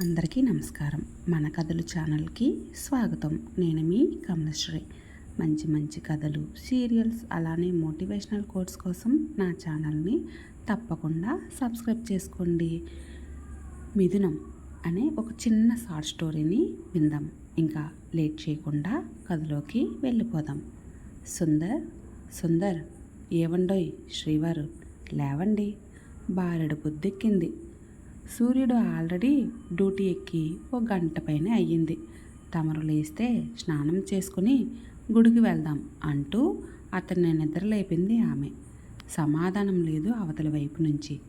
అందరికీ నమస్కారం. మన కథలు ఛానల్కి స్వాగతం. నేను మీ కమలశ్రీ. మంచి మంచి కథలు సీరియల్స్ అలానే మోటివేషనల్ కోర్స్ కోసం నా ఛానల్ని తప్పకుండా సబ్స్క్రైబ్ చేసుకోండి. మిథునం అనే ఒక చిన్న షార్ట్ స్టోరీని విందాం. ఇంకా లేట్ చేయకుండా కథలోకి వెళ్ళిపోదాం. సుందర్ సుందర్ ఏవండోయ్ శ్రీవారు లేవండి. బారెడు పొద్దెక్కింది సూర్యుడు ఆల్రెడీ డ్యూటీ ఎక్కి ఓ గంట పైన అయ్యింది. తమరు లేస్తే స్నానం చేసుకుని గుడికి వెళ్దాం అంటూ అతన్ని నిద్రలేపింది ఆమె. సమాధానం లేదు అవతలి వైపు నుంచి.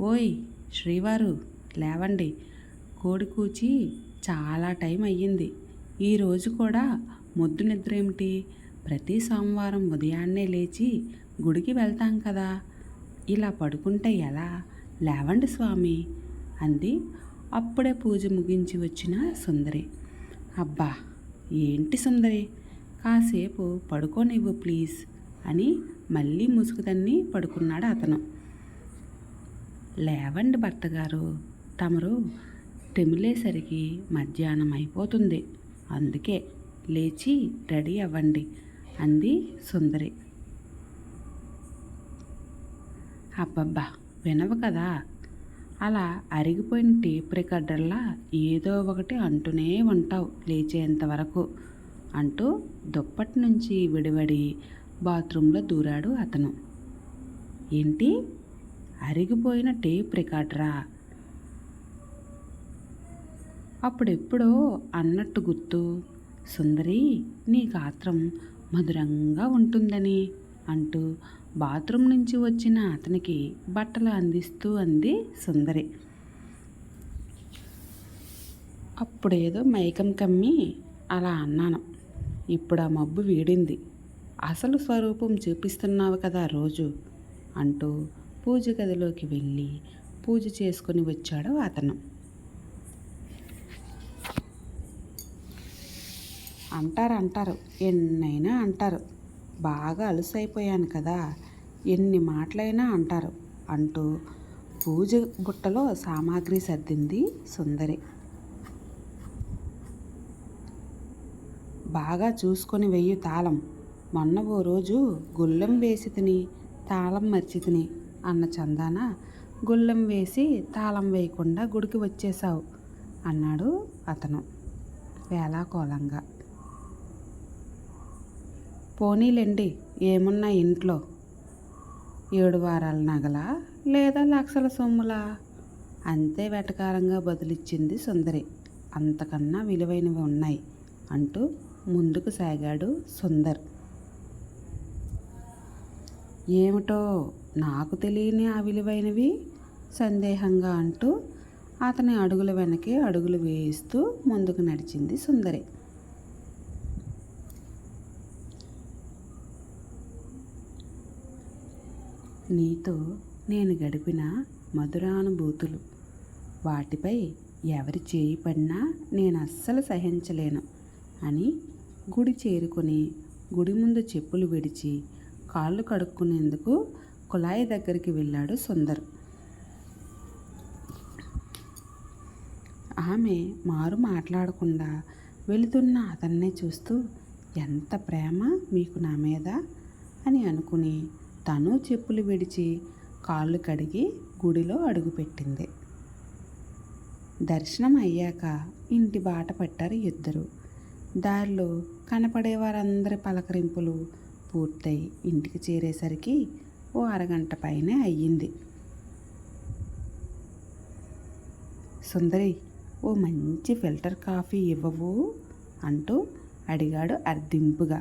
ఓయ్ శ్రీవారు లేవండి. కోడి కూచి చాలా టైం అయ్యింది. ఈరోజు కూడా మొద్దు నిద్ర ఏమిటి ప్రతి సోమవారం ఉదయాన్నే లేచి గుడికి వెళ్తాం కదా. ఇలా పడుకుంటే ఎలా? లేవండి స్వామి. అంది. అప్పుడే పూజ ముగించి వచ్చిన సుందరి. అబ్బా ఏంటి సుందరి? కాసేపు పడుకోనివ్వు ప్లీజ్ అని మళ్ళీ ముసుగుదన్ని పడుకున్నాడు అతను. లేవండి భర్తగారు తమరు తెమిలేసరికి మధ్యాహ్నం అయిపోతుంది. అందుకే లేచి రెడీ అవ్వండి అంది సుందరి. అబ్బబ్బా వినవు కదా అలా అరిగిపోయిన టేప్ రికార్డర్లా ఏదో ఒకటి అంటూనే ఉంటావు లేచేంత వరకు అంటూ దుప్పటి నుంచి విడివడి బాత్రూంలో దూరాడు అతను. ఏంటి? అరిగిపోయిన టేప్ రికార్డరా అప్పుడెప్పుడో అన్నట్టు గుర్తు సుందరి నీ గాత్రం మధురంగా ఉంటుందని అంటూ బాత్రూమ్ నుంచి వచ్చిన అతనికి బట్టలు అందిస్తూ అంది సుందరి. అప్పుడేదో మైకం కమ్మి అలా అన్నాను. ఇప్పుడు ఆ మబ్బు వీడింది. అసలు స్వరూపం చూపిస్తున్నావు కదా రోజు అంటూ పూజ గదిలోకి వెళ్ళి పూజ చేసుకొని వచ్చాడు అతను. అంటారు అంటారు ఎన్నైనా అంటారు. బాగా అలసైపోయాను కదా ఎన్ని మాటలైనా అంటారు. అంటూ పూజ బుట్టలో సామాగ్రి సర్దింది సుందరి. బాగా చూసుకొని వెయ్యి తాళం. మొన్న ఓ రోజు గుళ్ళెం వేసి తిని తాళం మర్చి తిని అన్న చందాన గుళ్ళెం వేసి తాళం వేయకుండా గుడికి వచ్చేసావు అన్నాడు అతను వేలాకోలంగా పోనీలేండి ఏమున్నా ఇంట్లో ఏడు వారాల నగల లేదా లక్షల సొమ్ములా? అంతే వెటకారంగా బదులిచ్చింది సుందరి. అంతకన్నా విలువైనవి ఉన్నాయి అంటూ ముందుకు సాగాడు సుందర్. ఏమిటో నాకు తెలియని ఆ విలువైనవి? సందేహంగా అంటూ అతని అడుగుల వెనకే అడుగులు వేయిస్తూ ముందుకు నడిచింది సుందరి. నీతో నేను గడిపిన మధురానుభూతులు. వాటిపై ఎవరి చేయి పడినా నేను అస్సలు సహించలేను అని గుడి చేరుకొని గుడి ముందు చెప్పులు విడిచి కాళ్ళు కడుక్కునేందుకు కుళాయి దగ్గరికి వెళ్ళాడు సుందర్. ఆమె మారు మాట్లాడకుండా వెళుతున్న అతన్నే చూస్తూ ఎంత ప్రేమ మీకు నా మీద? అని అనుకుని తను చెప్పులు విడిచి కాళ్ళు కడిగి గుడిలో అడుగుపెట్టింది దర్శనం అయ్యాక ఇంటి బాట పట్టారు ఇద్దరు. దారిలో కనపడే వారందరి పలకరింపులు పూర్తయి ఇంటికి చేరేసరికి ఓ అరగంట పైనే అయ్యింది. సుందరి ఓ మంచి ఫిల్టర్ కాఫీ ఇవ్వవు అంటూ అడిగాడు అర్ధింపుగా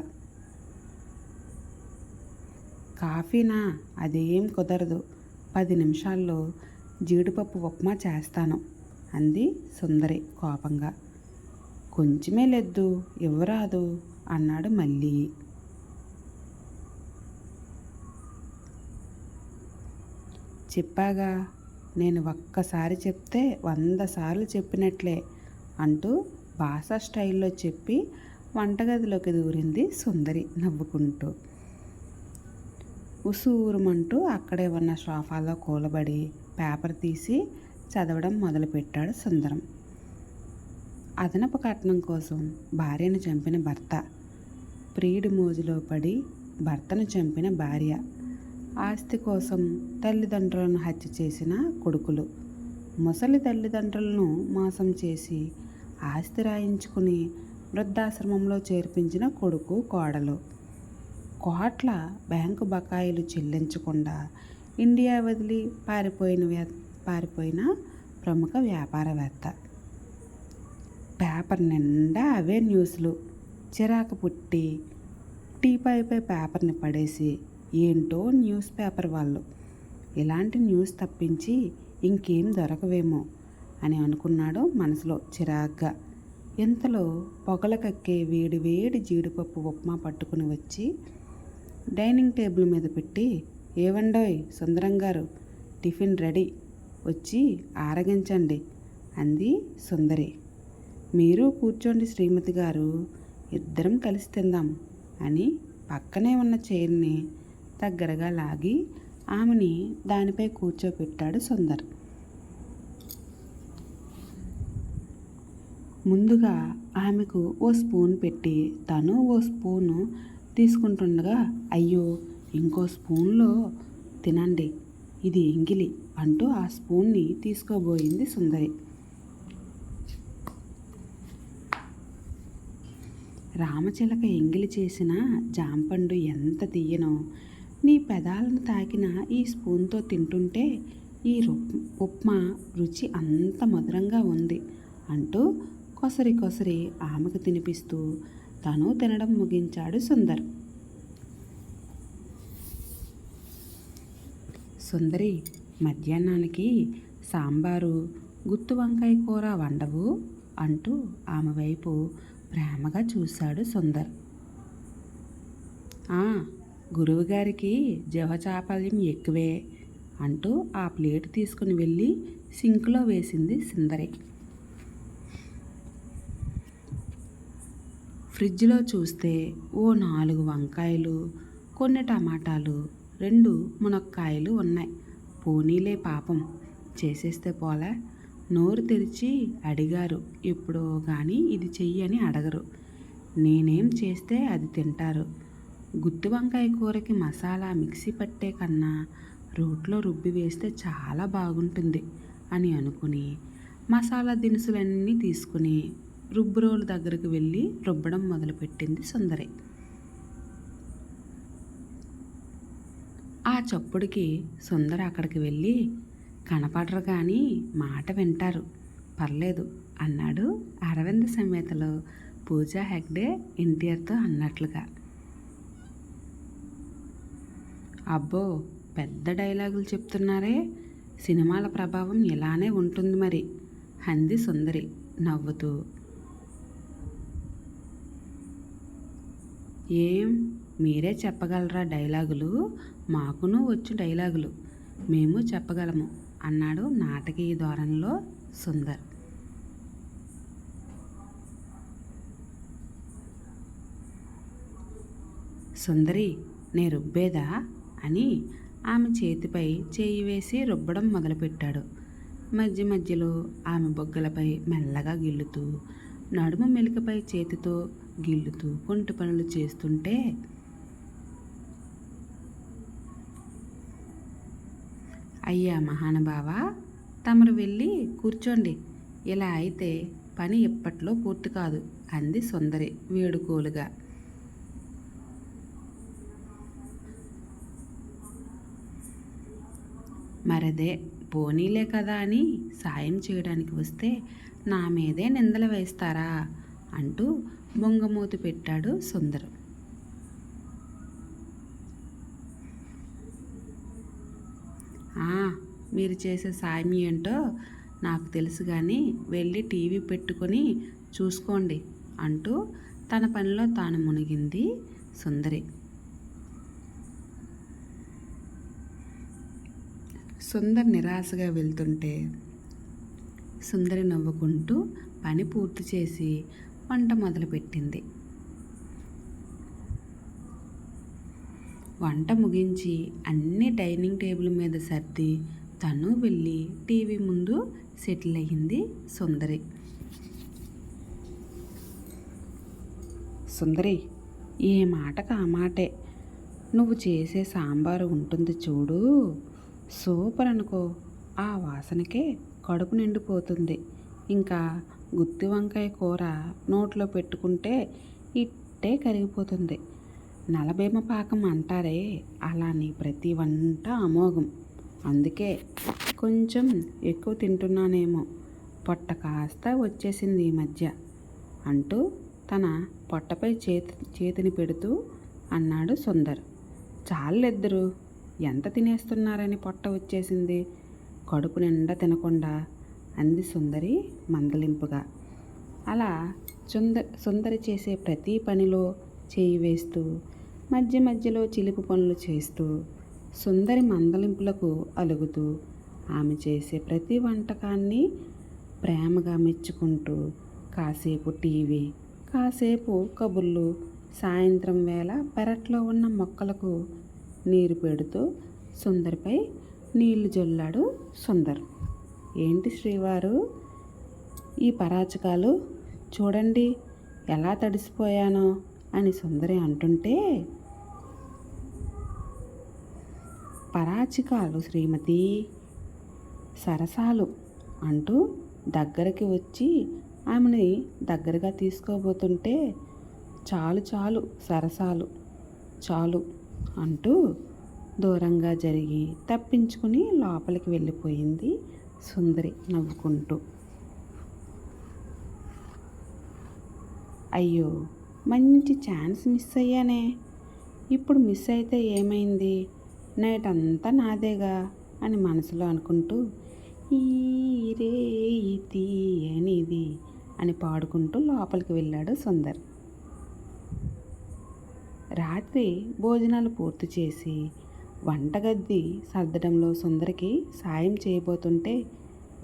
కాఫీనా? అదేం కుదరదు. పది నిమిషాల్లో జీడిపప్పు ఉప్మా చేస్తాను అంది సుందరి కోపంగా. కొంచెమే లెద్దు ఇవ్వరాదు అన్నాడు మళ్ళీ. చెప్పాగా నేను ఒక్కసారి చెప్తే వంద సార్లు చెప్పినట్లే అంటూ భాష స్టైల్లో చెప్పి వంటగదిలోకి దూరింది సుందరి నవ్వుకుంటూ. ఉసూరుమంటూ అక్కడే ఉన్న సోఫాలో కూలబడి పేపర్ తీసి చదవడం మొదలుపెట్టాడు సుందరం. అదనపు కట్నం కోసం భార్యను చంపిన భర్త ప్రియుడి మోజులో పడి భర్తను చంపిన భార్య ఆస్తి కోసం తల్లిదండ్రులను హత్య చేసిన కొడుకులు ముసలి తల్లిదండ్రులను మోసం చేసి ఆస్తి రాయించుకుని వృద్ధాశ్రమంలో చేర్పించిన కొడుకు కోడలు. కోట్ల బ్యాంకు బకాయిలు చెల్లించకుండా ఇండియా వదిలి పారిపోయిన వ్య- పారిపోయిన ప్రముఖ వ్యాపారవేత్త. పేపర్ నిండా అవే న్యూస్లు. చిరాకు పుట్టి టీపాయిపై పేపర్ని పడేసి ఏంటో న్యూస్ పేపర్ వాళ్ళు. ఇలాంటి న్యూస్ తప్పించి ఇంకేం దొరకవేమో అని అనుకున్నాడు మనసులో చిరాగ్గా. ఇంతలో పొగలకక్కే వేడి వేడి జీడిపప్పు ఉప్మా పట్టుకుని వచ్చి డైనింగ్ టేబుల్ మీద పెట్టి ఏవండోయ్ సుందరం గారు టిఫిన్ రెడీ వచ్చి ఆరగించండి అంది సుందరి. మీరు కూర్చోండి శ్రీమతి గారు ఇద్దరం కలిసి తిందాం అని పక్కనే ఉన్న చైర్ని దగ్గరగా లాగి ఆమెని దానిపై కూర్చోపెట్టాడు సుందర్. ముందుగా ఆమెకు ఓ స్పూన్ పెట్టి తను ఓ స్పూను తీసుకుంటుండగా అయ్యో ఇంకో స్పూన్లో తినండి ఇది ఎంగిలి అంటూ ఆ స్పూన్ని తీసుకోబోయింది సుందరి. రామచిలక ఎంగిలి చేసిన జాంపండు ఎంత తీయనో నీ పెదాలను తాకిన ఈ స్పూన్తో తింటుంటే ఈ రుప్ ఉప్మా రుచి అంత మధురంగా ఉంది అంటూ కొసరి కొసరి ఆమెకు తినిపిస్తూ తను తినడం ముగించాడు సుందర్. సుందరి మధ్యాహ్నానికి సాంబారు గుత్తి వంకాయ కూర వండవు అంటూ ఆమె వైపు ప్రేమగా చూశాడు సుందర్. "ఆ, గురువుగారికి జవచాపల్యం ఎక్కువే అంటూ ఆ ప్లేట్ తీసుకుని వెళ్ళి సింక్లో వేసింది సుందరి. ఫ్రిడ్జ్లో చూస్తే ఓ నాలుగు వంకాయలు కొన్ని టమాటాలు రెండు మునక్కాయలు ఉన్నాయి. పోనీలే పాపం. చేసేస్తే పోలే. నోరు తెరిచి అడిగారు. ఎప్పుడో కానీ ఇది చెయ్యి అని అడగరు. నేనేం చేస్తే అది తింటారు. గుత్తి వంకాయ కూరకి మసాలా మిక్సీ పట్టే కన్నా రోట్లో రుబ్బి వేస్తే చాలా బాగుంటుంది అని అనుకుని మసాలా దినుసులన్నీ తీసుకుని రుబ్బురోలు దగ్గరకు వెళ్ళి రుబ్బడం మొదలుపెట్టింది సుందరి. ఆ చప్పుడుకి సుందర అక్కడికి వెళ్ళి కనపడరు కానీ మాట వింటారు. పర్లేదు అన్నాడు అరవింద్ సమేతలో పూజా హెగ్డే ఎన్టీఆర్తో అన్నట్లుగా. అబ్బో పెద్ద డైలాగులు చెప్తున్నారే. సినిమాల ప్రభావం ఇలానే ఉంటుంది మరి అంది సుందరి నవ్వుతూ. ఏం మీరే చెప్పగలరా డైలాగులు? మాకును వచ్చు డైలాగులు. మేము చెప్పగలము అన్నాడు నాటకీయ ధోరణిలో సుందర్. సుందరి నే రుబ్బేదా? అని ఆమె చేతిపై చేయి వేసి రుబ్బడం మొదలుపెట్టాడు. మధ్య మధ్యలో ఆమె బొగ్గలపై మెల్లగా గిల్లుతూ నడుము మెలికపై చేతితో గిల్లుతూ కొంట పనులు చేస్తుంటే అయ్యా మహానుభావ తమరు వెళ్ళి కూర్చోండి. ఇలా అయితే పని ఎప్పట్లో పూర్తి కాదు అంది సుందరి వేడుకోలుగా. మరదే పోనీలే కదా అని సాయం చేయడానికి వస్తే నా మీదే నిందలు వేస్తారా అంటూ బొంగమూతి పెట్టాడు సుందరం. మీరు చేసే సాయం ఏంటో నాకు తెలుసు కానీ వెళ్ళి టీవీ పెట్టుకొని చూసుకోండి అంటూ తన పనిలో తాను మునిగింది సుందరి. సుందర్ నిరాశగా వెళ్తుంటే సుందరి నవ్వుకుంటూ పని పూర్తి చేసి వంట మొదలుపెట్టింది. వంట ముగించి అన్ని డైనింగ్ టేబుల్ మీద సర్ది తను వెళ్ళి టీవీ ముందు సెటిల్ అయ్యింది సుందరి. సుందరి ఏ మాటకు ఆ మాటే? నువ్వు చేసే సాంబారు ఉంటుంది చూడు. సూపర్ అనుకో ఆ వాసనకే కడుపు నిండిపోతుంది. ఇంకా గుత్తి వంకాయ కూర నోట్లో పెట్టుకుంటే ఇట్టే కరిగిపోతుంది. నలభీమ పాకం అంటారే అలాని ప్రతి వంట అమోఘం. అందుకే కొంచెం ఎక్కువ తింటున్నానేమో పొట్ట కాస్త వచ్చేసింది ఈ మధ్య అంటూ తన పొట్టపై చేతి చేతిని పెడుతూ అన్నాడు సుందర్. చాలిద్దరు ఎంత తినేస్తున్నారని పొట్ట వచ్చేసింది? కడుపు నిండా తినకుండా అంది సుందరి మందలింపుగా. అలా సుంద సుందరి చేసే ప్రతి పనిలో చేయి వేస్తూ మధ్య మధ్యలో చిలిపి పనులు చేస్తూ సుందరి మందలింపులకు అలుగుతూ ఆమె చేసే ప్రతి వంటకాన్ని ప్రేమగా మెచ్చుకుంటూ కాసేపు టీవీ కాసేపు కబుర్లు సాయంత్రం వేళ పెరట్లో ఉన్న మొక్కలకు నీరు పెడుతూ సుందరిపై నీళ్ళు జల్లాడు సుందర్. ఏంటి శ్రీవారు? ఈ పరాచకాలు చూడండి ఎలా తడిసిపోయానో అని సుందరి అంటుంటే పరాచికాలు శ్రీమతి సరసాలు అంటూ దగ్గరికి వచ్చి ఆమెని దగ్గరగా తీసుకోబోతుంటే చాలు చాలు సరసాలు చాలు అంటూ దూరంగా జరిగి తప్పించుకుని లోపలికి వెళ్ళిపోయింది సుందరి నవ్వుకుంటూ. అయ్యో మంచి ఛాన్స్ మిస్ అయ్యానే. ఇప్పుడు మిస్ అయితే ఏమైంది? నైట్ అంతా నాదేగా అని మనసులో అనుకుంటూ ఈ రే తీయనిది అని పాడుకుంటూ లోపలికి వెళ్ళాడు సుందర్. రాత్రి భోజనాలు పూర్తి చేసి వంటగది సర్దడంలో సుందరికి సాయం చేయబోతుంటే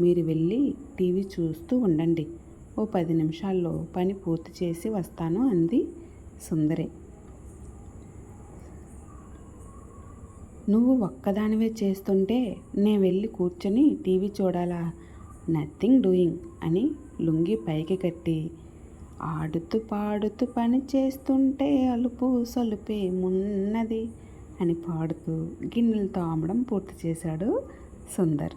మీరు వెళ్ళి టీవీ చూస్తూ ఉండండి. ఓ పది నిమిషాల్లో పని పూర్తి చేసి వస్తాను అంది సుందరి. నువ్వు ఒక్కదానివే చేస్తుంటే నేను వెళ్ళి కూర్చొని టీవీ చూడాలా? నథింగ్ డూయింగ్ అని లుంగి పైకి కట్టి ఆడుతూ పాడుతూ పని చేస్తుంటే అలుపు సొలుపేమున్నది అని పాడుతూ గిన్నెలు తోమడం పూర్తి చేశాడు సుందర్.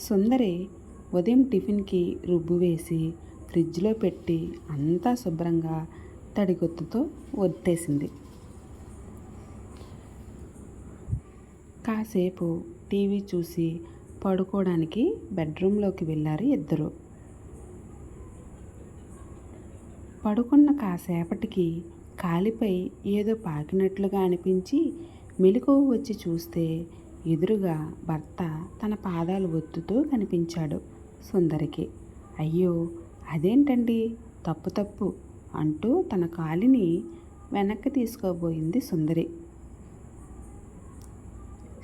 సుందరి ఉదయం టిఫిన్కి రుబ్బు వేసి ఫ్రిడ్జ్లో పెట్టి అంతా శుభ్రంగా తడిగొత్తుతో ఒత్తేసింది. కాసేపు టీవీ చూసి పడుకోవడానికి బెడ్రూమ్లోకి వెళ్ళారు ఇద్దరు. పడుకున్న కాసేపటికి కాలిపై ఏదో పాకినట్లుగా అనిపించి మెలకువ వచ్చి చూస్తే ఎదురుగా భర్త తన పాదాలు ఒత్తుతూ కనిపించాడు సుందరికి. అయ్యో అదేంటండి? తప్పు తప్పు అంటూ తన కాలిని వెనక్కి తీసుకోబోయింది సుందరి.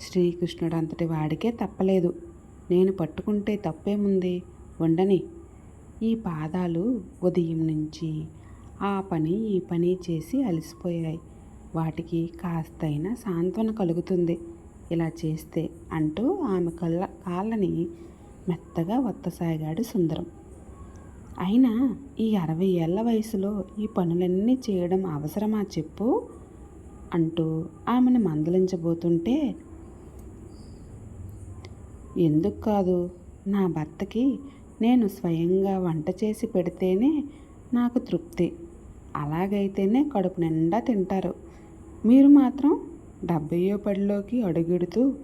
శ్రీకృష్ణుడు అంతటి వాడికే తప్పలేదు. నేను పట్టుకుంటే తప్పేముంది? ఉండని. ఈ పాదాలు ఉదయం నుంచి ఆ పని ఈ పని చేసి అలసిపోయాయి. వాటికి కాస్తైనా సాంత్వన కలుగుతుంది. ఇలా చేస్తే అంటూ ఆమె కళ్ళ కాళ్ళని మెత్తగా వత్తసాగాడు సుందరం. అయినా ఈ అరవై ఏళ్ళ వయసులో ఈ పనులన్నీ చేయడం అవసరమా చెప్పు? అంటూ ఆమెను మందలించబోతుంటే ఎందుకు కాదు? నా భర్తకి నేను స్వయంగా వంట చేసి పెడితేనే నాకు తృప్తి. అలాగైతేనే కడుపు నిండా తింటారు. మీరు మాత్రం డెబ్బయో పడిలోకి అడుగెడుతూ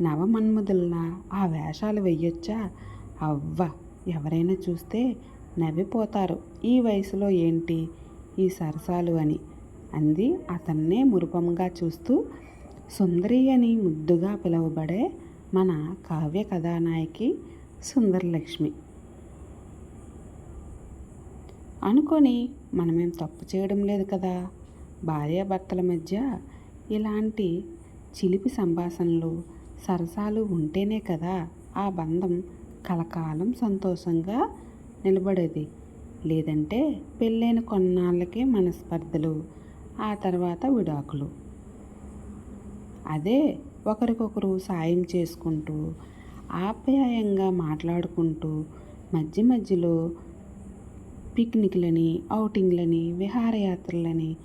నవమన్మధుల్లా ఆ వేషాలు వెయ్యొచ్చా? అవ్వ ఎవరైనా చూస్తే నవ్విపోతారు. ఈ వయసులో ఏంటి? ఈ సరసాలు అని. అంది అతన్నే మురుపంగా చూస్తూ సుందరి అని ముద్దుగా పిలువబడే మన కావ్య కథానాయకి సుందరలక్ష్మి. అనుకొని మనమేం తప్పు చేయడం లేదు కదా. భార్యాభర్తల మధ్య ఇలాంటి చిలిపి సంభాషణలు సరసాలు ఉంటేనే కదా ఆ బంధం కలకాలం సంతోషంగా నిలబడేది. లేదంటే పెళ్ళైన కొన్నాళ్ళకే మనస్పర్ధలు ఆ తర్వాత విడాకులు. అదే ఒకరికొకరు సాయం చేసుకుంటూ ఆప్యాయంగా మాట్లాడుకుంటూ మధ్య మధ్యలో పిక్నిక్లని ఔటింగ్లని విహారయాత్రలని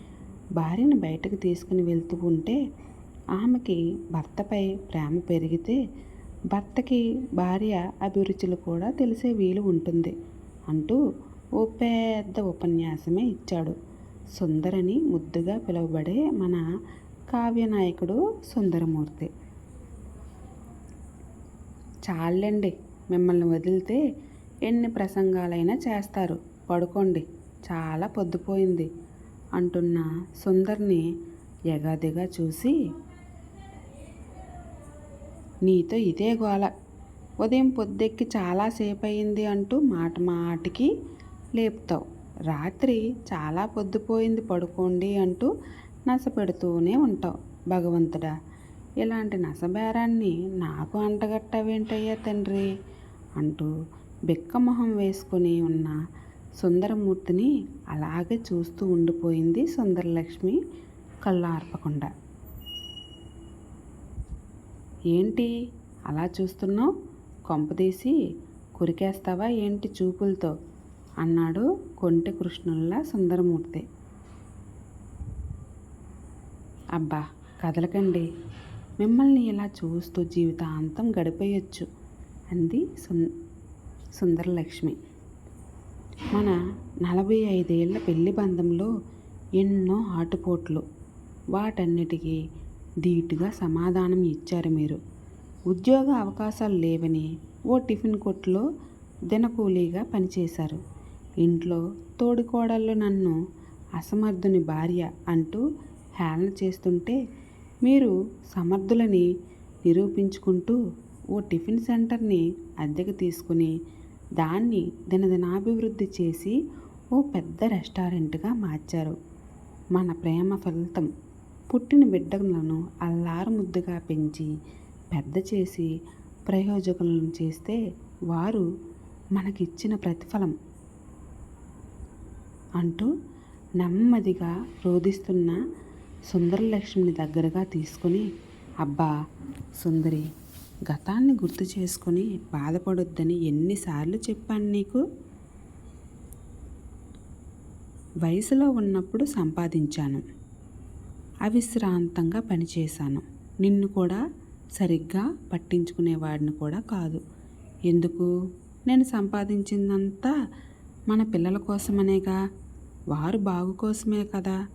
భార్యను బయటకు తీసుకుని వెళ్తూ ఉంటే ఆమెకి భర్తపై ప్రేమ పెరిగితే భర్తకి భార్య అభిరుచులు కూడా తెలిసే వీలు ఉంటుంది అంటూ ఓ పెద్ద ఉపన్యాసమే ఇచ్చాడు. సుందరని ముద్దుగా పిలువబడే మన కావ్యనాయకుడు సుందరమూర్తి. చాలండి మిమ్మల్ని వదిలితే ఎన్ని ప్రసంగాలైనా చేస్తారు. పడుకోండి. చాలా పొద్దుపోయింది అంటున్న సుందర్ని ఎగాదిగా చూసి నీతో ఇదే గోల. ఉదయం పొద్దెక్కి చాలాసేపు అయింది అంటూ మాట మాటికి లేపుతావు. రాత్రి చాలా పొద్దుపోయింది పడుకోండి అంటూ నసపెడుతూనే ఉంటావు. భగవంతుడా ఇలాంటి నసబేరాన్ని నాకు అంటగట్టవేంటయ్యా తండ్రి? అంటూ బిక్కమొహం వేసుకుని ఉన్న సుందరమూర్తిని అలాగే చూస్తూ ఉండిపోయింది సుందరలక్ష్మి కళ్ళు ఆర్పకుండా ఏంటి అలా చూస్తున్నావు? కొంపదీసి కురికేస్తావా ఏంటి చూపులతో? అన్నాడు కొంటె కృష్ణుల్లా సుందరమూర్తి. అబ్బా కదలకండి. మిమ్మల్ని ఇలా చూస్తూ జీవితాంతం గడిపేయచ్చు అంది సుందరలక్ష్మి. మన నలభై ఐదేళ్ళ పెళ్ళి బంధంలో ఎన్నో ఆటుపోట్లు. వాటన్నిటికీ ధీటుగా సమాధానం ఇచ్చారు మీరు. ఉద్యోగ అవకాశాలు లేవని ఓ టిఫిన్ కొట్లో దినకూలీగా పనిచేశారు. ఇంట్లో తోడుకోడళ్ళు నన్ను అసమర్థుని భార్య అంటూ హేళన చేస్తుంటే మీరు సమర్థులని నిరూపించుకుంటూ ఓ టిఫిన్ సెంటర్ని అద్దెకు తీసుకుని దాన్ని దినదినాభివృద్ధి చేసి ఓ పెద్ద రెస్టారెంట్గా మార్చారు. మన ప్రేమ ఫలితం పుట్టిన బిడ్డలను అల్లారు ముద్దుగా పెంచి పెద్ద చేసి ప్రయోజకులను చేస్తే వారు మనకిచ్చిన ప్రతిఫలం అంటూ నెమ్మదిగా రోధిస్తున్న సుందరలక్ష్మిని దగ్గరగా తీసుకుని అబ్బా సుందరి గతాన్ని గుర్తు చేసుకొని బాధపడొద్దని ఎన్నిసార్లు చెప్పాను నీకు? వయసులో ఉన్నప్పుడు సంపాదించాను. అవిశ్రాంతంగా పనిచేశాను. నిన్ను కూడా సరిగ్గా పట్టించుకునేవాడిని కూడా కాదు. ఎందుకు? నేను సంపాదించిందంతా మన పిల్లల కోసమనేగా? వారు బాగు కోసమే కదా?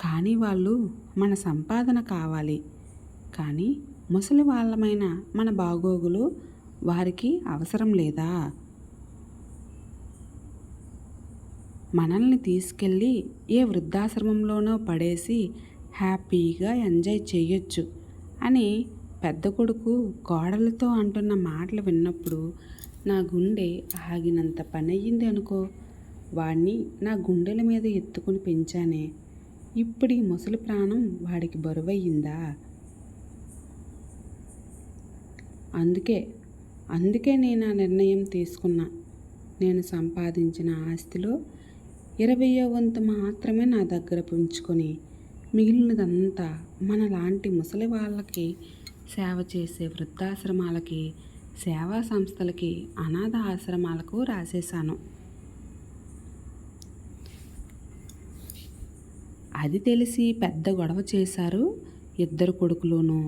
కానీ వాళ్ళు మన సంపాదన కావాలి. కానీ ముసలి వాళ్ళమైన మన బాగోగులు వారికి అవసరం లేదా? మనల్ని తీసుకెళ్ళి ఏ వృద్ధాశ్రమంలోనో పడేసి హ్యాపీగా ఎంజాయ్ చేయొచ్చు అని పెద్ద కొడుకు కోడలతో అంటున్న మాటలు విన్నప్పుడు నా గుండె ఆగినంత పని అయ్యింది అనుకో వాడిని నా గుండెల మీద ఎత్తుకుని పెంచానే. ఇప్పుడు ఈ ముసలి ప్రాణం వాడికి బరువయ్యిందా? అందుకే అందుకే నేను ఆ నిర్ణయం తీసుకున్నా. నేను సంపాదించిన ఆస్తిలో ఇరవయో వంతు మాత్రమే నా దగ్గర పెంచుకొని మిగిలినదంతా మనలాంటి ముసలి వాళ్ళకి సేవ చేసే వృద్ధాశ్రమాలకి సేవా సంస్థలకి అనాథ ఆశ్రమాలకు రాసేశాను. అది తెలిసి పెద్ద గొడవ చేశారు ఇద్దరు కొడుకులోనూ.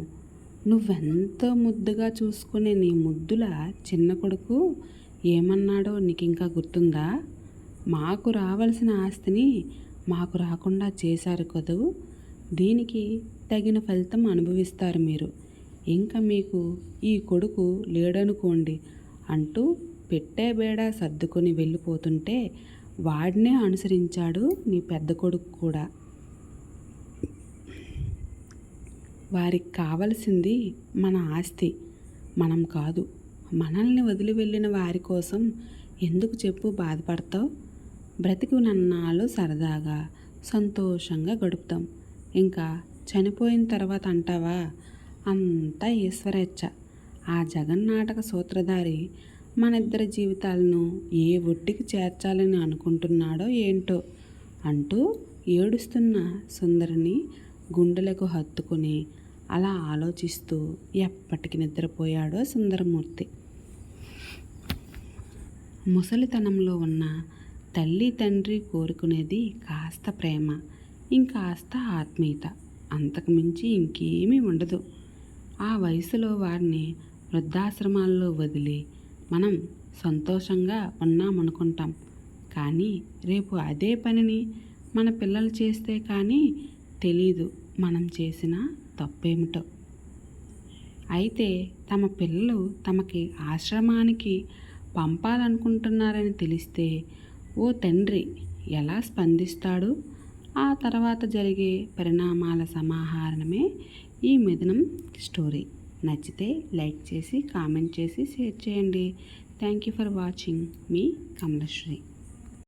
నువ్వెంతో ముద్దుగా చూసుకునే నీ ముద్దుల చిన్న కొడుకు ఏమన్నాడో నీకు ఇంకా గుర్తుందా? మాకు రావాల్సిన ఆస్తిని మాకు రాకుండా చేశారు కదూ? దీనికి తగిన ఫలితం అనుభవిస్తారు మీరు. ఇంకా మీకు ఈ కొడుకు లేడనుకోండి అంటూ పెట్టే బేడ సర్దుకొని వెళ్ళిపోతుంటే వాడినే అనుసరించాడు నీ పెద్ద కొడుకు కూడా. వారికి కావలసింది మన ఆస్తి. మనం కాదు. మనల్ని వదిలి వెళ్ళిన వారి కోసం ఎందుకు చెప్పు బాధపడతావు? బ్రతికి నన్నాళ్ళు సరదాగా సంతోషంగా గడుపుతాం. ఇంకా చనిపోయిన తర్వాత అంటావా? అంతా ఈశ్వరేచ్ఛ. ఆ జగన్నాటక సూత్రధారి మన ఇద్దరి జీవితాలను ఏ ఒడ్డుకి చేర్చాలని అనుకుంటున్నాడో ఏంటో అంటూ ఏడుస్తున్న సుందరిని గుండెలకు హత్తుకుని అలా ఆలోచిస్తూ ఎప్పటికి నిద్రపోయాడో సుందరమూర్తి. ముసలితనంలో ఉన్న తల్లి తండ్రి కోరుకునేది కాస్త ప్రేమ ఇంకాస్త ఆత్మీయత. అంతకు మించి ఇంకేమీ ఉండదు. ఆ వయసులో వారిని వృద్ధాశ్రమాల్లో వదిలి మనం సంతోషంగా ఉన్నామనుకుంటాం. కానీ రేపు అదే పనిని మన పిల్లలు చేస్తే కానీ తెలీదు మనం చేసిన తప్పేమిటో. అయితే తమ పిల్లలు తమకి ఆశ్రమానికి పంపాలనుకుంటున్నారని తెలిస్తే ఓ తండ్రి ఎలా స్పందిస్తాడు? ఆ తర్వాత జరిగే పరిణామాల సమాహారణమే ఈ మిథునం స్టోరీ. నచ్చితే లైక్ చేసి కామెంట్ చేసి షేర్ చేయండి. Thank you for watching. Me కమలశ్రీ.